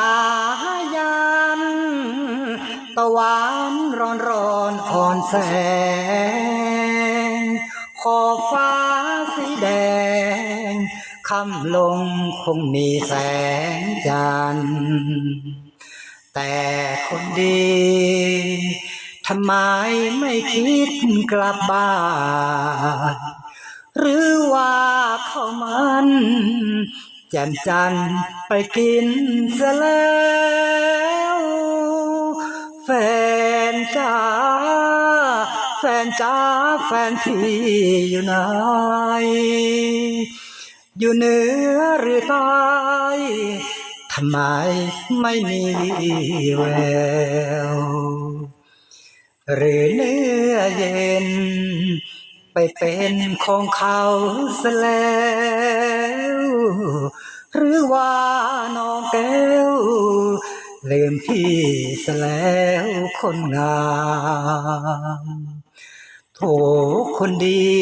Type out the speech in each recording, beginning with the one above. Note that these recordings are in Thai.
ายัน ตะวันร้อนร้อนอ่อนแสง ขอฟ้าสีแดงคำลงคงมีแสงจันทร์แต่คนดีทำไมไม่คิดกลับบ้านหรือว่าเขามัน แจ่มจันทร์ไปกินเสียแล้วแฟนจ้าแฟนจ้าแฟนพี่อยู่ไหนอยู่เหนือหรือใต้ทำไมไม่มีแววหรือเนื้อเย็น ไปเป็นของเขาซะแล้ว หรือว่าน้องแก้วลืมพี่ซะแล้วคนงามโถคนดี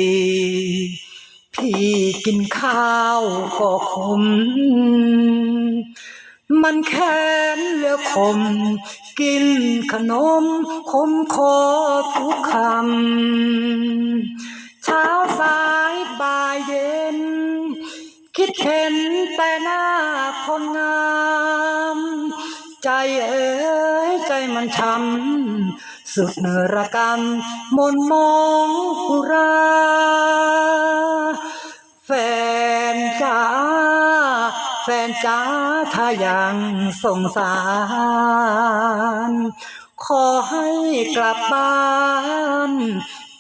พี่กินข้าวก็ขม มันแค้นเหลือคมกินขนมคมคอทุกคำ คิดเห็นแต่หน้าคนงาม ใจเอ๋ยใจมันช้ำสุดเนรกรรมมนมองอุราแฟนจ้าแฟนจ้าถ้ายังสงสาร ขอให้กลับบ้าน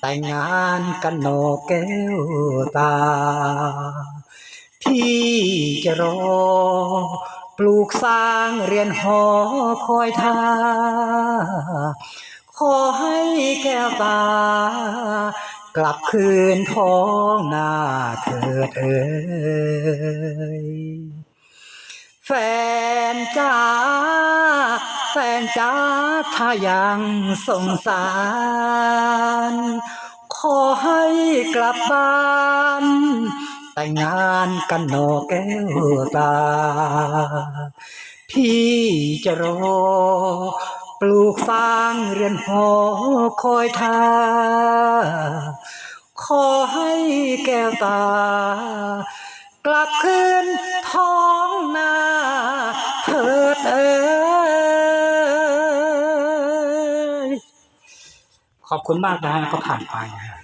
แต่งงานกันโนแก้วตา พี่จะรอ ปลูกสร้างเรียนหอคอยท่าขอให้แก้วตา กลับคืนท้องนาเถิดเอ่ยแฟนจ้าแฟนจ้าถ้ายังสงสาร ขอให้กลับบ้าน แต่งงานกันโนแก้วตา พี่จะรอ ปลูกสร้างเรือนหอคอยทาขอให้แก้วตา กลับคืนท้องนาเถิดเอ่ยขอบคุณมากนะฮะก็ผ่านไปนะฮะ